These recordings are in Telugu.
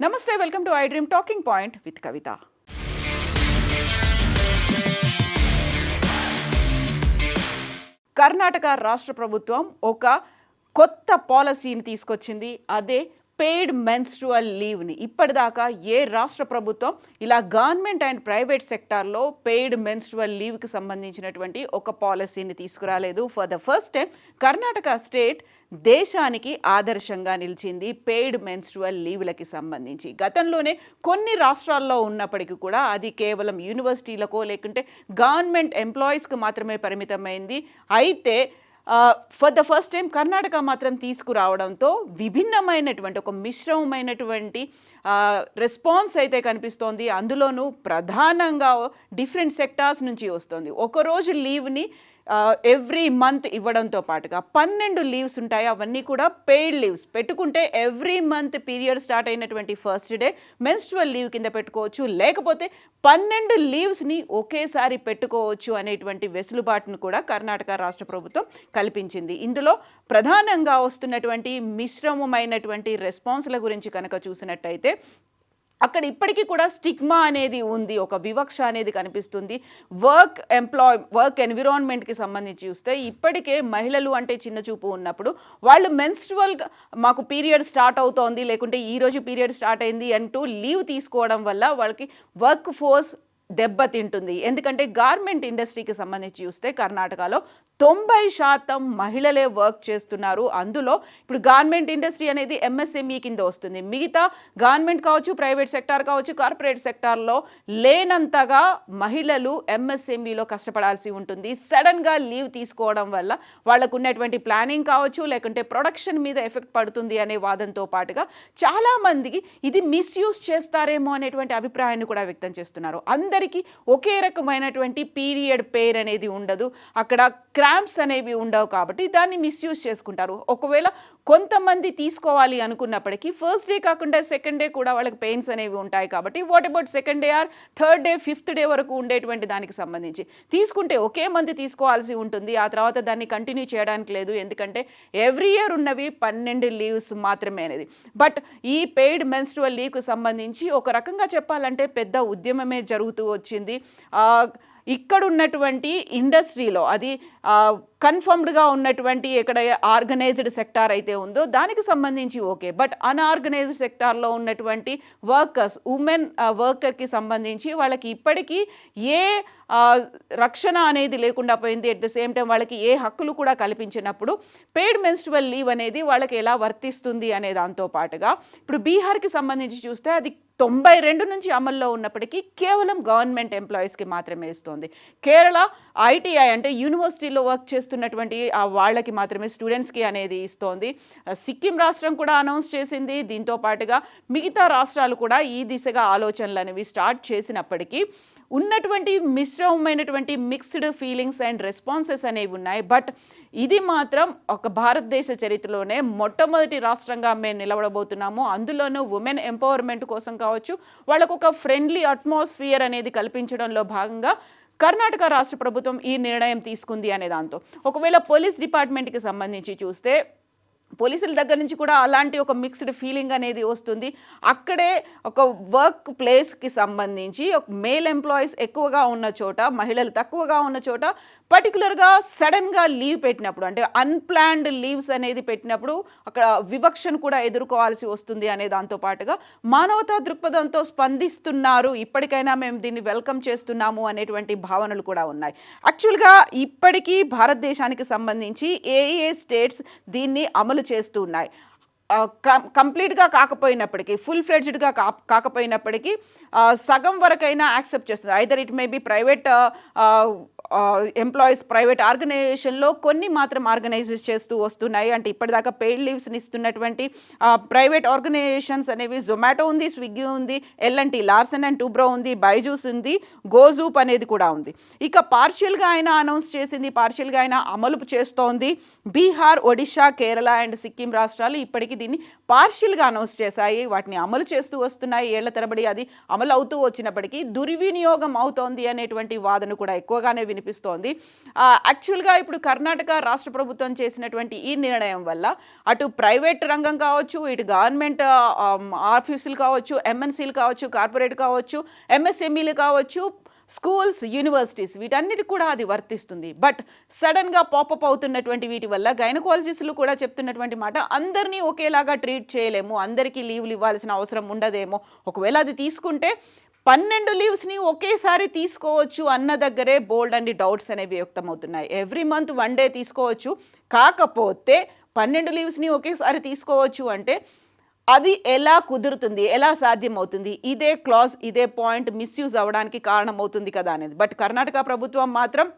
నమస్తే welcome to I dream talking point with Kavitha. Karnataka రాష్ట్ర ప్రభుత్వం ఒక కొత్త పాలసీని తీసుకొచ్చింది. అదే పెయిడ్ మెన్స్ట్రువల్ లీవ్ని ఇప్పటిదాకా ఏ రాష్ట్ర ప్రభుత్వం ఇలా గవర్నమెంట్ అండ్ ప్రైవేట్ సెక్టార్లో పెయిడ్ మెన్స్ట్రువల్ లీవ్కి సంబంధించినటువంటి ఒక పాలసీని తీసుకురాలేదు. For the first time Karnataka state దేశానికి ఆదర్శంగా నిలిచింది పెయిడ్ మెన్స్ట్రువల్ లీవ్లకి సంబంధించి. గతంలోనే కొన్ని రాష్ట్రాల్లో ఉన్నప్పటికీ కూడా అది కేవలం యూనివర్సిటీలకో లేకుంటే గవర్నమెంట్ ఎంప్లాయీస్కి మాత్రమే పరిమితమైంది. అయితే for the first time Karnataka మాత్రం తీసుకురావడంతో విభిన్నమైనటువంటి ఒక మిశ్రమమైనటువంటి రెస్పాన్స్ అయితే కనిపిస్తోంది. అందులోనూ ప్రధానంగా డిఫరెంట్ సెక్టార్స్ నుంచి వస్తుంది. ఒకరోజు లీవ్ని ఎవ్రీ మంత్ ఇవ్వడంతో పాటుగా పన్నెండు లీవ్స్ ఉంటాయి. అవన్నీ కూడా పెయిడ్ లీవ్స్ పెట్టుకుంటే ఎవ్రీ మంత్ పీరియడ్ స్టార్ట్ అయినటువంటి ఫస్ట్ డే మెన్స్ట్రువల్ లీవ్ కింద పెట్టుకోవచ్చు. లేకపోతే పన్నెండు లీవ్స్ని ఒకేసారి పెట్టుకోవచ్చు అనేటువంటి వెసులుబాటును కూడా కర్ణాటక రాష్ట్ర ప్రభుత్వం కల్పించింది. ఇందులో ప్రధానంగా వస్తున్నటువంటి మిశ్రమమైనటువంటి రెస్పాన్స్ల గురించి కనుక చూసినట్టయితే అక్కడ ఇప్పటికీ కూడా స్టిగ్మా అనేది ఉంది ఒక వివక్ష అనేది కనిపిస్తుంది. వర్క్ ఎంప్లాయ్ వర్క్ ఎన్విరాన్మెంట్కి సంబంధించి చూస్తే ఇప్పటికే మహిళలు అంటే చిన్న చూపు ఉన్నప్పుడు వాళ్ళు మెన్స్ట్రువల్ మాకు పీరియడ్ స్టార్ట్ అవుతోంది లేకుంటే ఈరోజు పీరియడ్ స్టార్ట్ అయింది అంటూ లీవ్ తీసుకోవడం వల్ల వాళ్ళకి వర్క్ ఫోర్స్ దెబ్బతింటుంది. ఎందుకంటే గార్మెంట్ ఇండస్ట్రీకి సంబంధించి చూస్తే కర్ణాటకలో తొంభై శాతం మహిళలే వర్క్ చేస్తున్నారు. అందులో ఇప్పుడు గార్మెంట్ ఇండస్ట్రీ అనేది ఎంఎస్ఎంఈ కింద వస్తుంది. మిగతా గవర్నమెంట్ కావచ్చు ప్రైవేట్ సెక్టార్ కావచ్చు కార్పొరేట్ సెక్టార్లో లేనంతగా మహిళలు ఎంఎస్ఎంఈలో కష్టపడాల్సి ఉంటుంది. సడన్గా లీవ్ తీసుకోవడం వల్ల వాళ్ళకు ఉన్నటువంటి ప్లానింగ్ కావచ్చు లేకుంటే ప్రొడక్షన్ మీద ఎఫెక్ట్ పడుతుంది అనే వాదంతో పాటుగా చాలామందికి ఇది మిస్యూజ్ చేస్తారేమో అనేటువంటి అభిప్రాయాన్ని కూడా వ్యక్తం చేస్తున్నారు. అందరికీ ఒకే రకమైనటువంటి పీరియడ్ పేర్ అనేది ఉండదు. అక్కడ స్టాంప్స్ అనేవి ఉండవు కాబట్టి దాన్ని మిస్యూజ్ చేసుకుంటారు. ఒకవేళ కొంతమంది తీసుకోవాలి అనుకున్నప్పటికీ ఫస్ట్ డే కాకుండా సెకండ్ డే కూడా వాళ్ళకి పెయిన్స్ అనేవి ఉంటాయి కాబట్టి what about second day or third day fifth day వరకు ఉండేటువంటి దానికి సంబంధించి. తీసుకుంటే ఒకే మంది తీసుకోవాల్సి ఉంటుంది. ఆ తర్వాత దాన్ని కంటిన్యూ చేయడానికి లేదు. ఎందుకంటే ఎవ్రీ ఇయర్ ఉన్నవి పన్నెండు లీవ్స్ మాత్రమే అనేది. బట్ ఈ పెయిడ్ మెన్స్ట్రువల్ లీవ్కి సంబంధించి ఒక రకంగా చెప్పాలంటే పెద్ద ఉద్యమమే జరుగుతూ వచ్చింది. ఇక్కడ ఉన్నటువంటి ఇండస్ట్రీలో అది కన్ఫర్మ్డ్గా ఉన్నటువంటి ఎక్కడ ఆర్గనైజ్డ్ సెక్టార్ అయితే ఉందో దానికి సంబంధించి ఓకే. బట్ అన్ఆర్గనైజ్డ్ సెక్టార్లో ఉన్నటువంటి వర్కర్స్ ఉమెన్ వర్కర్కి సంబంధించి వాళ్ళకి ఇప్పటికీ ఏ రక్షణ అనేది లేకుండా పోయింది. అట్ ద సేమ్ టైం వాళ్ళకి ఏ హక్కులు కూడా కల్పించినప్పుడు పెయిడ్ మెన్స్ట్రువల్ లీవ్ అనేది వాళ్ళకి ఎలా వర్తిస్తుంది అనే దాంతో పాటుగా ఇప్పుడు బీహార్కి సంబంధించి చూస్తే అది తొంభై రెండు నుంచి అమల్లో ఉన్నప్పటికీ కేవలం గవర్నమెంట్ ఎంప్లాయీస్కి మాత్రమే ఇస్తుంది. కేరళ ఐటీఐ అంటే యూనివర్సిటీలో వర్క్ చేస్తున్నటువంటి ఆ వాళ్ళకి మాత్రమే స్టూడెంట్స్కి అనేది ఇస్తోంది. సిక్కిం రాష్ట్రం కూడా అనౌన్స్ చేసింది. దీంతో పాటుగా మిగతా రాష్ట్రాలు కూడా ఈ దిశగా ఆలోచనలు అనేవి స్టార్ట్ చేసినప్పటికీ ఉన్నటువంటి మిశ్రమమైనటువంటి మిక్స్డ్ ఫీలింగ్స్ అండ్ రెస్పాన్సెస్ అనేవి ఉన్నాయి. బట్ ఇది మాత్రం ఒక భారతదేశ చరిత్రలోనే మొట్టమొదటి రాష్ట్రంగా మేము నిలబడబోతున్నాము. అందులోనూ ఉమెన్ ఎంపవర్మెంట్ కోసం కావచ్చు వాళ్ళకు ఒక ఫ్రెండ్లీ అట్మాస్ఫియర్ అనేది కల్పించడంలో భాగంగా కర్ణాటక రాష్ట్ర ప్రభుత్వం ఈ నిర్ణయం తీసుకుంది అనే దాంతో. ఒకవేళ పోలీస్ డిపార్ట్మెంట్కి సంబంధించి చూస్తే పోలీసుల దగ్గర నుంచి కూడా అలాంటి ఒక మిక్స్డ్ ఫీలింగ్ అనేది వస్తుంది. అక్కడే ఒక వర్క్ ప్లేస్కి సంబంధించి ఒక మేల్ ఎంప్లాయీస్ ఎక్కువగా ఉన్న చోట మహిళలు తక్కువగా ఉన్న చోట పర్టికులర్గా సడన్గా లీవ్ పెట్టినప్పుడు అంటే అన్ప్లాన్డ్ లీవ్స్ అనేది పెట్టినప్పుడు అక్కడ వివక్షను కూడా ఎదుర్కోవాల్సి వస్తుంది అనే దాంతో పాటుగా మానవతా దృక్పథంతో స్పందిస్తున్నారు ఇప్పటికైనా మేము దీన్ని వెల్కమ్ చేస్తున్నాము అనేటువంటి భావనలు కూడా ఉన్నాయి. యాక్చువల్గా ఇప్పటికీ భారతదేశానికి సంబంధించి ఏ ఏ స్టేట్స్ దీన్ని అమలు చేస్తూ ఉన్నాయి. కం కంప్లీట్గా కాకపోయినప్పటికీ ఫుల్ ఫ్లెడ్జ్డ్గా కా కాకపోయినప్పటికీ సగం వరకైనా యాక్సెప్ట్ చేస్తుంది. Either it may be private employees private ఆర్గనైజేషన్లో కొన్ని మాత్రం ఆర్గనైజ్ చేస్తూ వస్తున్నాయి. అంటే ఇప్పటిదాకా పెయిడ్ లీవ్స్ని ఇస్తున్నటువంటి ప్రైవేట్ ఆర్గనైజేషన్స్ అనేవి జొమాటో ఉంది స్విగ్గీ ఉంది ఎల్ఎన్టీ లార్సన్ అండ్ టూబ్రో ఉంది బైజూస్ ఉంది గోజూప్ అనేది కూడా ఉంది. ఇక పార్షియల్గా ఆయన అనౌన్స్ చేసింది పార్షియల్గా అయినా అమలు చేస్తోంది బీహార్ ఒడిషా కేరళ అండ్ సిక్కిం రాష్ట్రాలు. ఇప్పటికీ దీన్ని పార్షియల్గా అనౌన్స్ చేశాయి వాటిని అమలు చేస్తూ వస్తున్నాయి ఏళ్ళ తరబడి అది అమలు అవుతూ వచ్చినప్పటికీ దుర్వినియోగం అవుతోంది అనేటువంటి వాదన కూడా ఎక్కువగానే వినిపిస్తోంది. యాక్చువల్గా ఇప్పుడు కర్ణాటక రాష్ట్ర ప్రభుత్వం చేసినటువంటి ఈ నిర్ణయం వల్ల అటు ప్రైవేట్ రంగం కావచ్చు ఇటు గవర్నమెంట్ ఆఫీసులు కావచ్చు ఎంఎన్సీలు కావచ్చు కార్పొరేట్ కావచ్చు ఎంఎస్ఎంఈలు కావచ్చు స్కూల్స్ యూనివర్సిటీస్ వీటన్నిటి కూడా అది వర్తిస్తుంది. బట్ సడన్గా పాపప్ అవుతున్నటువంటి వీటి వల్ల గైనకాలజిస్టులు కూడా చెప్తున్నటువంటి మాట అందరినీ ఒకేలాగా ట్రీట్ చేయలేము అందరికీ లీవ్లు ఇవ్వాల్సిన అవసరం ఉండదేమో. ఒకవేళ అది తీసుకుంటే పన్నెండు లీవ్స్ని ఒకేసారి తీసుకోవచ్చు అన్న దగ్గరే బోల్డ్ అండ్ డౌట్స్ అనేవి వ్యక్తమవుతున్నాయి. ఎవ్రీ మంత్ వన్ డే తీసుకోవచ్చు. కాకపోతే పన్నెండు లీవ్స్ని ఒకేసారి తీసుకోవచ్చు అంటే అది ఎలా కుదురుతుంది? ఎలా సాధ్యమవుతుంది? ఇదే క్లాజ్ ఇదే పాయింట్ మిస్యూజ్ అవ్వడానికి కారణమవుతుంది కదా అనేది. బట్ కర్ణాటక ప్రభుత్వం మాత్రం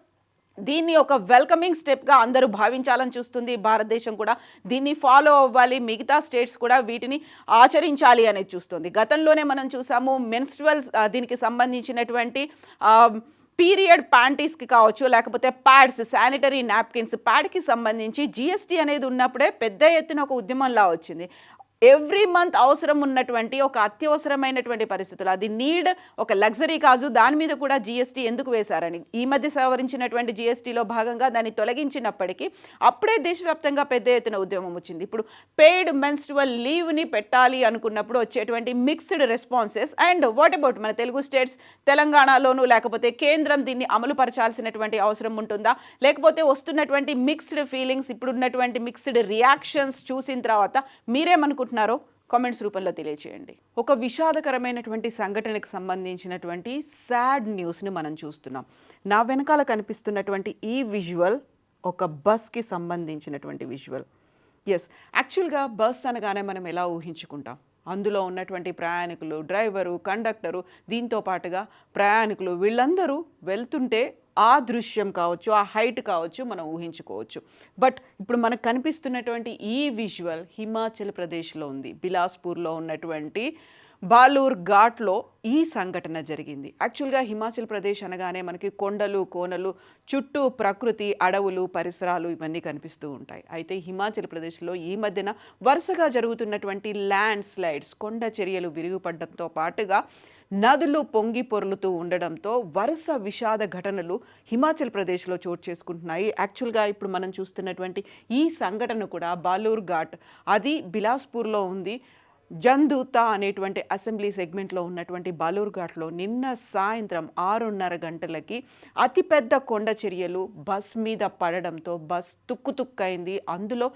దీన్ని ఒక వెల్కమింగ్ స్టెప్గా అందరూ భావించాలని చూస్తుంది. భారతదేశం కూడా దీన్ని ఫాలో అవ్వాలి. మిగతా స్టేట్స్ కూడా వీటిని ఆచరించాలి అనేది చూస్తుంది. గతంలోనే మనం చూసాము మెన్స్ట్రువల్స్ దీనికి సంబంధించినటువంటి పీరియడ్ ప్యాంటీస్కి కావచ్చు లేకపోతే ప్యాడ్స్ శానిటరీ నాప్కిన్స్ ప్యాడ్కి సంబంధించి జిఎస్టీ అనేది ఉన్నప్పుడే పెద్ద ఎత్తున ఒక ఉద్యమంలా వచ్చింది. ఎవ్రీ మంత్ అవసరం ఉన్నటువంటి ఒక అత్యవసరమైనటువంటి పరిస్థితులు. అది నీడ్ ఒక లగ్జరీ కాదు దాని మీద కూడా జిఎస్టీ ఎందుకు వేశారని. ఈ మధ్య సవరించినటువంటి జిఎస్టీలో భాగంగా దాన్ని తొలగించినప్పటికీ అప్పుడే దేశవ్యాప్తంగా పెద్ద ఎత్తున ఉద్యమం వచ్చింది. ఇప్పుడు పెయిడ్ మెన్స్ట్రువల్ లీవ్ని పెట్టాలి అనుకున్నప్పుడు వచ్చేటువంటి mixed responses and what about మన తెలుగు స్టేట్స్ తెలంగాణలోనూ లేకపోతే కేంద్రం దీన్ని అమలు పరచాల్సినటువంటి అవసరం ఉంటుందా? లేకపోతే వస్తున్నటువంటి మిక్స్డ్ ఫీలింగ్స్ ఇప్పుడున్నటువంటి మిక్స్డ్ రియాక్షన్స్ చూసిన తర్వాత మీరేమనుకుంటున్నారు? కామెంట్స్ రూపంలో తెలియచేయండి. ఒక విషాదకరమైనటువంటి సంఘటనకు సంబంధించినటువంటి సాడ్ న్యూస్ని మనం చూస్తున్నాం. నా వెనకాల కనిపిస్తున్నటువంటి ఈ విజువల్ ఒక బస్కి సంబంధించినటువంటి విజువల్. ఎస్ యాక్చువల్గా బస్ అనగానే మనం ఎలా ఊహించుకుంటాం? అందులో ఉన్నటువంటి ప్రయాణికులు డ్రైవరు కండక్టరు దీంతో పాటుగా ప్రయాణికులు వీళ్ళందరూ వెళ్తుంటే ఆ దృశ్యం కావచ్చు ఆ హైట్ కావచ్చు మనం ఊహించుకోవచ్చు. బట్ ఇప్పుడు మనకు కనిపిస్తున్నటువంటి ఈ విజువల్ హిమాచల్ ప్రదేశ్లో ఉంది. బిలాస్పూర్లో ఉన్నటువంటి బాలూర్ ఘాట్లో ఈ సంఘటన జరిగింది. యాక్చువల్గా హిమాచల్ ప్రదేశ్ అనగానే మనకి కొండలు కోనలు చుట్టూ ప్రకృతి అడవులు పరిసరాలు ఇవన్నీ కనిపిస్తూ ఉంటాయి. అయితే హిమాచల్ ప్రదేశ్లో ఈ మధ్యన వరుసగా జరుగుతున్నటువంటి ల్యాండ్ స్లైడ్స్ కొండ చర్యలు విరిగిపడడంతో పాటుగా నదులు పొంగి పొర్లుతూ ఉండడంతో వరుస విషాద ఘటనలు హిమాచల్ ప్రదేశ్లో చోటు చేసుకుంటున్నాయి. యాక్చువల్గా ఇప్పుడు మనం చూస్తున్నటువంటి ఈ సంఘటన కూడా బాలూర్ ఘాట్ అది బిలాస్పూర్లో ఉంది. జందూత అనేటువంటి అసెంబ్లీ సెగ్మెంట్లో ఉన్నటువంటి బాలూర్ఘాట్లో నిన్న సాయంత్రం ఆరున్నర గంటలకి అతిపెద్ద కొండ చర్యలు బస్ మీద పడడంతో బస్ తుక్కుతుక్కైంది అందులో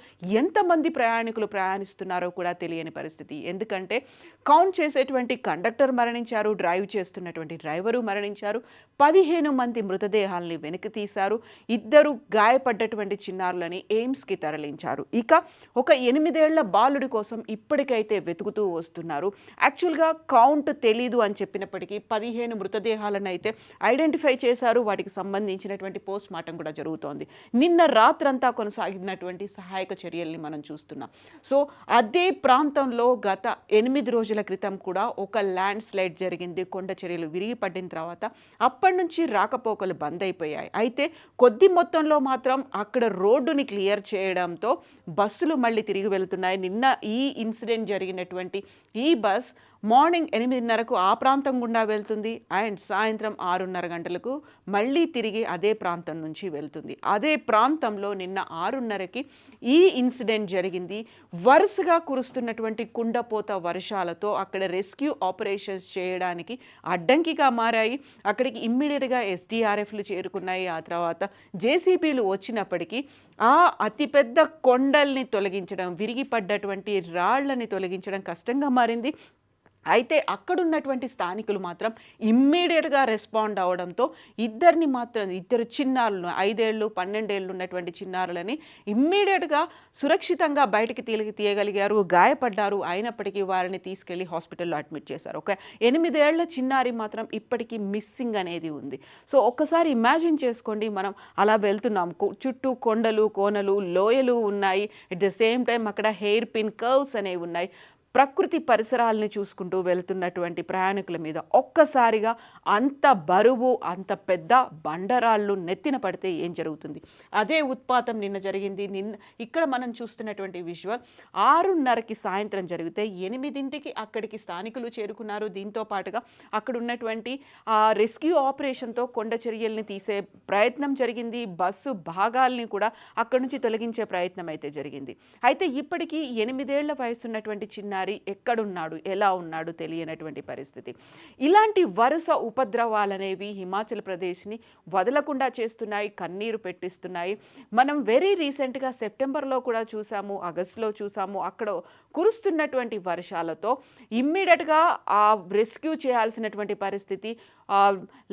ఎంతమంది ప్రయాణికులు ప్రయాణిస్తున్నారో కూడా తెలియని పరిస్థితి. ఎందుకంటే కౌంట్ చేసేటువంటి కండక్టర్ మరణించారు డ్రైవ్ చేస్తున్నటువంటి డ్రైవరు మరణించారు పదిహేను మంది మృతదేహాల్ని వెనక్కి తీశారు ఇద్దరు గాయపడ్డటువంటి చిన్నారులని ఎయిమ్స్కి తరలించారు. ఇక ఒక ఎనిమిదేళ్ళ బాలుడి కోసం ఇప్పటికైతే వెతుకుతూ వస్తున్నారు. యాక్చువల్గా కౌంట్ తెలీదు అని చెప్పినప్పటికీ పదిహేను మృతదేహాలను అయితే ఐడెంటిఫై చేశారు. వాటికి సంబంధించినటువంటి పోస్ట్ మార్టం కూడా జరుగుతోంది. నిన్న రాత్రంతా కొనసాగినటువంటి సహాయక చర్యల్ని మనం చూస్తున్నాం. సో అదే ప్రాంతంలో గత ఎనిమిది రోజుల క్రితం కూడా ఒక ల్యాండ్ స్లైడ్ జరిగింది. కొండ చర్యలు విరిగి పడిన తర్వాత అప్పటి నుంచి రాకపోకలు బంద్ అయిపోయాయి. అయితే కొద్ది మొత్తంలో మాత్రం అక్కడ రోడ్డుని క్లియర్ చేయడంతో బస్సులు మళ్ళీ తిరిగి వెళ్తున్నాయి. నిన్న ఈ ఇన్సిడెంట్ జరిగినటువంటి ఈ బస్ మార్నింగ్ ఎనిమిదిన్నరకు ఆ ప్రాంతం గుండా వెళ్తుంది. అండ్ సాయంత్రం ఆరున్నర గంటలకు మళ్ళీ తిరిగి అదే ప్రాంతం నుంచి వెళ్తుంది. అదే ప్రాంతంలో నిన్న ఆరున్నరకి ఈ ఇన్సిడెంట్ జరిగింది. వరుసగా కురుస్తున్నటువంటి కుండపోత వర్షాలతో అక్కడ రెస్క్యూ ఆపరేషన్స్ చేయడానికి అడ్డంకిగా మారాయి. అక్కడికి ఇమ్మీడియట్గా ఎస్డిఆర్ఎఫ్లు చేరుకున్నాయి. ఆ తర్వాత జేసీబీలు వచ్చినప్పటికీ ఆ అతిపెద్ద కొండల్ని తొలగించడం విరిగిపడ్డటువంటి రాళ్ళని తొలగించడం కష్టంగా మారింది. అయితే అక్కడున్నటువంటి స్థానికులు మాత్రం ఇమ్మీడియట్గా రెస్పాండ్ అవడంతో ఇద్దరిని మాత్రం ఇద్దరు చిన్నారులను ఐదేళ్ళు పన్నెండేళ్ళు ఉన్నటువంటి చిన్నారులని ఇమ్మీడియట్గా సురక్షితంగా బయటికి తీలి తీయగలిగారు గాయపడ్డారు. అయినప్పటికీ వారిని తీసుకెళ్ళి హాస్పిటల్లో అడ్మిట్ చేశారు. ఒక ఎనిమిదేళ్ళ చిన్నారి మాత్రం ఇప్పటికీ మిస్సింగ్ అనేది ఉంది. సో ఒక్కసారి ఇమాజిన్ చేసుకోండి మనం అలా వెళ్తున్నాం. చుట్టూ కొండలు కోనలు లోయలు ఉన్నాయి. ఎట్ ద సేమ్ టైం అక్కడ హెయిర్ పిన్ కర్వ్స్ అనేవి ఉన్నాయి. ప్రకృతి పరిసరాలను చూసుకుంటూ వెళ్తున్నటువంటి ప్రయాణికుల మీద ఒక్కసారిగా అంత బరువు అంత పెద్ద బండరాళ్ళు నెత్తిన పడితే ఏం జరుగుతుంది? అదే ఉత్పాతం నిన్న జరిగింది. నిన్న ఇక్కడ మనం చూస్తున్నటువంటి విజువల్ ఆరున్నరకి సాయంత్రం జరిగితే ఎనిమిదింటికి అక్కడికి స్థానికులు చేరుకున్నారు. దీంతో పాటుగా అక్కడ ఉన్నటువంటి ఆ రెస్క్యూ ఆపరేషన్తో కొండ చర్యల్ని తీసే ప్రయత్నం జరిగింది. బస్సు భాగాల్ని కూడా అక్కడి నుంచి తొలగించే ప్రయత్నం అయితే జరిగింది. అయితే ఇప్పటికీ ఎనిమిదేళ్ళ వయసున్నటువంటి చిన్న చిన్నారి ఎక్కడున్నాడు ఎలా ఉన్నాడు తెలియనటువంటి పరిస్థితి. ఇలాంటి వరుస ఉపద్రవాలనేవి హిమాచల్ ప్రదేశ్ని వదలకుండా చేస్తున్నాయి కన్నీరు పెట్టిస్తున్నాయి. మనం వెరీ రీసెంట్గా సెప్టెంబర్లో కూడా చూసాము ఆగస్టులో చూసాము అక్కడ కురుస్తున్నటువంటి వర్షాలతో ఇమ్మీడియట్గా ఆ రెస్క్యూ చేయాల్సినటువంటి పరిస్థితి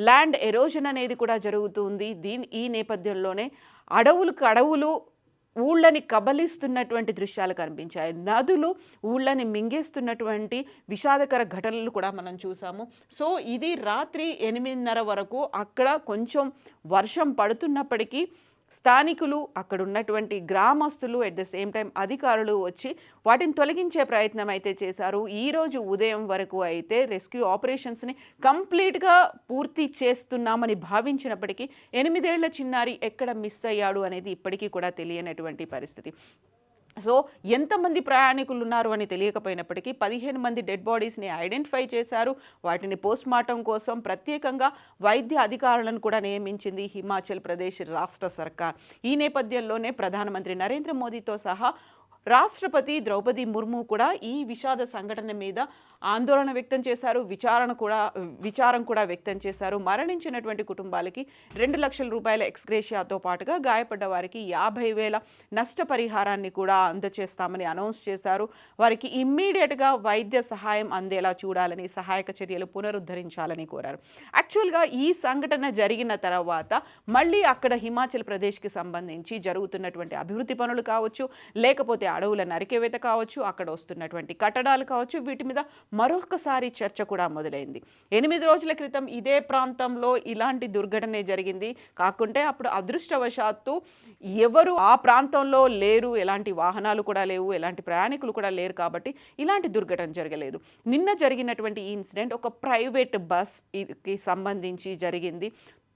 ల్యాండ్ ఎరోజన్ అనేది కూడా జరుగుతుంది. దీని ఈ నేపథ్యంలోనే అడవులకు అడవులు ఊళ్ళని కబలిస్తున్నటువంటి దృశ్యాలు కనిపించాయి. నదులు ఊళ్ళని మింగేస్తున్నటువంటి విషాదకర ఘటనలు కూడా మనం చూసాము. సో ఇది రాత్రి ఎనిమిదిన్నర వరకు అక్కడ కొంచెం వర్షం పడుతున్నప్పటికీ స్థానికులు అక్కడ ఉన్నటువంటి గ్రామస్తులు ఎట్ ద సేమ్ టైం అధికారులు వచ్చి వాటిని తొలగించే ప్రయత్నం అయితే చేశారు. ఈరోజు ఉదయం వరకు అయితే రెస్క్యూ ఆపరేషన్స్ని కంప్లీట్గా పూర్తి చేస్తున్నామని భావించినప్పటికీ ఎనిమిదేళ్ళ చిన్నారి ఎక్కడ మిస్ అయ్యాడు అనేది ఇప్పటికీ కూడా తెలియనటువంటి పరిస్థితి. సో ఎంతమంది ప్రయాణికులు ఉన్నారు అని తెలియకపోయినప్పటికీ పదిహేను మంది డెడ్ బాడీస్ని ఐడెంటిఫై చేశారు. వాటిని పోస్ట్ మార్టం కోసం ప్రత్యేకంగా వైద్య అధికారులను కూడా నియమించింది హిమాచల్ ప్రదేశ్ రాష్ట్ర సర్కార్. ఈ నేపథ్యంలోనే ప్రధానమంత్రి నరేంద్ర మోదీతో సహా రాష్ట్రపతి ద్రౌపది ముర్ము కూడా ఈ విషాద సంఘటన మీద ఆందోళన వ్యక్తం చేశారు విచారణ కూడా విచారం కూడా వ్యక్తం చేశారు. మరణించినటువంటి కుటుంబాలకి రెండు లక్షల రూపాయల ఎక్స్గ్రేషియాతో పాటుగా గాయపడ్డ వారికి యాభై వేల నష్టపరిహారాన్ని కూడా అందజేస్తామని అనౌన్స్ చేశారు. వారికి ఇమ్మీడియట్గా వైద్య సహాయం అందేలా చూడాలని సహాయక చర్యలు పునరుద్ధరించాలని కోరారు. యాక్చువల్గా ఈ సంఘటన జరిగిన తర్వాత మళ్ళీ అక్కడ హిమాచల్ ప్రదేశ్కి సంబంధించి జరుగుతున్నటువంటి అభివృద్ధి పనులు కావచ్చు లేకపోతే అడవుల నరికేవేత కావచ్చు అక్కడ వస్తున్నటువంటి కట్టడాలు కావచ్చు వీటి మీద మరొకసారి చర్చ కూడా మొదలైంది. ఎనిమిది రోజుల క్రితం ఇదే ప్రాంతంలో ఇలాంటి దుర్ఘటనే జరిగింది. కాకుంటే అప్పుడు అదృష్టవశాత్తు ఎవరు ఆ ప్రాంతంలో లేరు ఎలాంటి వాహనాలు కూడా లేవు ఎలాంటి ప్రయాణికులు కూడా లేరు కాబట్టి ఇలాంటి దుర్ఘటన జరగలేదు. నిన్న జరిగినటువంటి ఈ ఇన్సిడెంట్ ఒక ప్రైవేట్ బస్కి సంబంధించి జరిగింది.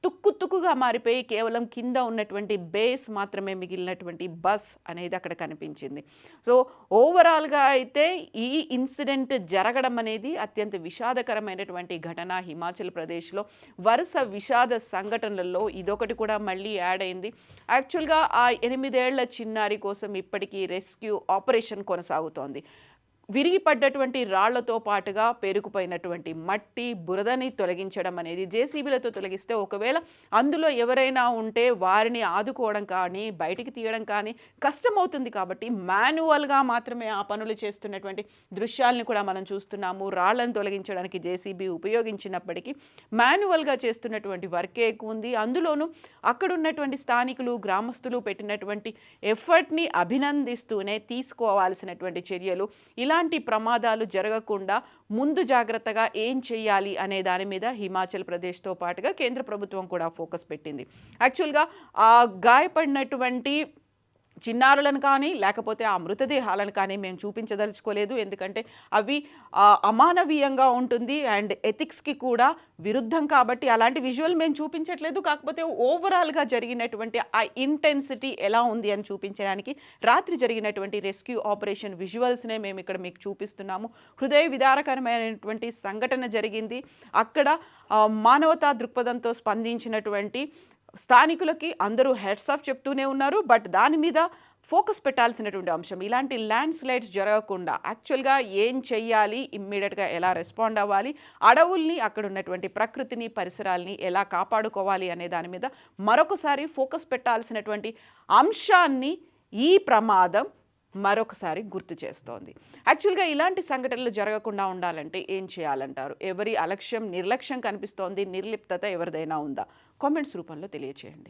తుక్కు తుక్కుగా మారిపోయి కేవలం కింద ఉన్నటువంటి బేస్ మాత్రమే మిగిలినటువంటి బస్ అనేది అక్కడ కనిపించింది. సో ఓవరాల్గా అయితే ఈ ఇన్సిడెంట్ జరగడం అనేది అత్యంత విషాదకరమైనటువంటి ఘటన హిమాచల్ ప్రదేశ్లో. వరుస విషాద సంఘటనలలో ఇదొకటి కూడా మళ్ళీ యాడ్ అయింది. యాక్చువల్గా ఆ ఎనిమిదేళ్ళ చిన్నారి కోసం ఇప్పటికీ రెస్క్యూ ఆపరేషన్ కొనసాగుతోంది. విరిగిపడ్డటువంటి రాళ్ళతో పాటుగా పేరుకుపోయినటువంటి మట్టి బురదని తొలగించడం అనేది జేసీబీలతో తొలగిస్తే ఒకవేళ అందులో ఎవరైనా ఉంటే వారిని ఆదుకోవడం కానీ బయటికి తీయడం కానీ కష్టమవుతుంది కాబట్టి మాన్యువల్గా మాత్రమే ఆ పనులు చేస్తున్నటువంటి దృశ్యాలను కూడా మనం చూస్తున్నాము. రాళ్ళను తొలగించడానికి జేసీబీ ఉపయోగించినప్పటికీ మాన్యువల్గా చేస్తున్నటువంటి వర్కే ఎక్కువ ఉంది. అందులోనూ అక్కడ ఉన్నటువంటి స్థానికులు గ్రామస్తులు పెట్టినటువంటి ఎఫర్ట్ని అభినందిస్తూనే తీసుకోవాల్సినటువంటి చర్యలు. ఇలా ఇలాంటి ప్రమాదాలు జరగకుండా ముందు జాగ్రత్తగా ఏం చేయాలి అనే దాని మీద హిమాచల్ ప్రదేశ్తో పాటుగా కేంద్ర ప్రభుత్వం కూడా ఫోకస్ పెట్టింది. యాక్చువల్గా ఆ గాయపడినటువంటి చిన్నారులను కానీ లేకపోతే ఆ మృతదేహాలను కానీ మేము చూపించదలుచుకోలేదు. ఎందుకంటే అవి అమానవీయంగా ఉంటుంది అండ్ ఎథిక్స్కి కూడా విరుద్ధం కాబట్టి అలాంటి విజువల్ మేము చూపించట్లేదు. కాకపోతే ఓవరాల్గా జరిగినటువంటి ఆ ఇంటెన్సిటీ ఎలా ఉంది అని చూపించడానికి రాత్రి జరిగినటువంటి రెస్క్యూ ఆపరేషన్ విజువల్స్నే మేము ఇక్కడ మీకు చూపిస్తున్నాము. హృదయ విదారకరమైనటువంటి సంఘటన జరిగింది. అక్కడ మానవతా దృక్పథంతో స్పందించినటువంటి స్థానికులకి అందరూ హెడ్స్ ఆఫ్ చెప్తూనే ఉన్నారు. బట్ దాని మీద ఫోకస్ పెట్టాల్సినటువంటి అంశం ఇలాంటి ల్యాండ్ స్లైడ్స్ జరగకుండా యాక్చువల్గా ఏం చెయ్యాలి ఇమ్మీడియట్గా ఎలా రెస్పాండ్ అవ్వాలి అడవుల్ని అక్కడ ఉన్నటువంటి ప్రకృతిని పరిసరాల్ని ఎలా కాపాడుకోవాలి అనే దాని మీద మరొకసారి ఫోకస్ పెట్టాల్సినటువంటి అంశాన్ని ఈ ప్రమాదం మరొకసారి గుర్తు చేస్తోంది. యాక్చువల్గా ఇలాంటి సంఘటనలు జరగకుండా ఉండాలంటే ఏం చేయాలంటారు? ఎవరి అలక్ష్యం నిర్లక్ష్యం కనిపిస్తోంది? నిర్లిప్తత ఎవరిదైనా ఉందా? కామెంట్స్ రూపంలో తెలియచేయండి.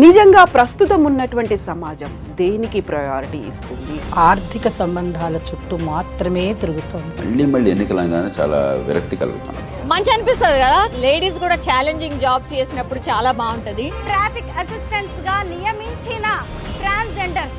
నిజంగా ప్రస్తుతం ఉన్నటువంటి సమాజం దేనికి ప్రయారిటీ ఇస్తుంది? ఆర్థిక సంబంధాల చుట్టూ మాత్రమే తిరుగుతోంది. మళ్ళీ మళ్ళీ ఎన్నికలు అనగానే చాలా విరక్తి కలుగుతాను మంచి అనిపిస్తుంది కదా? లేడీస్ కూడా ఛాలెంజింగ్ జాబ్స్ చేసినప్పుడు చాలా బాగుంటది. ట్రాఫిక్ అసిస్టెంట్స్గా నియమించిన ట్రాన్స్జెండర్స్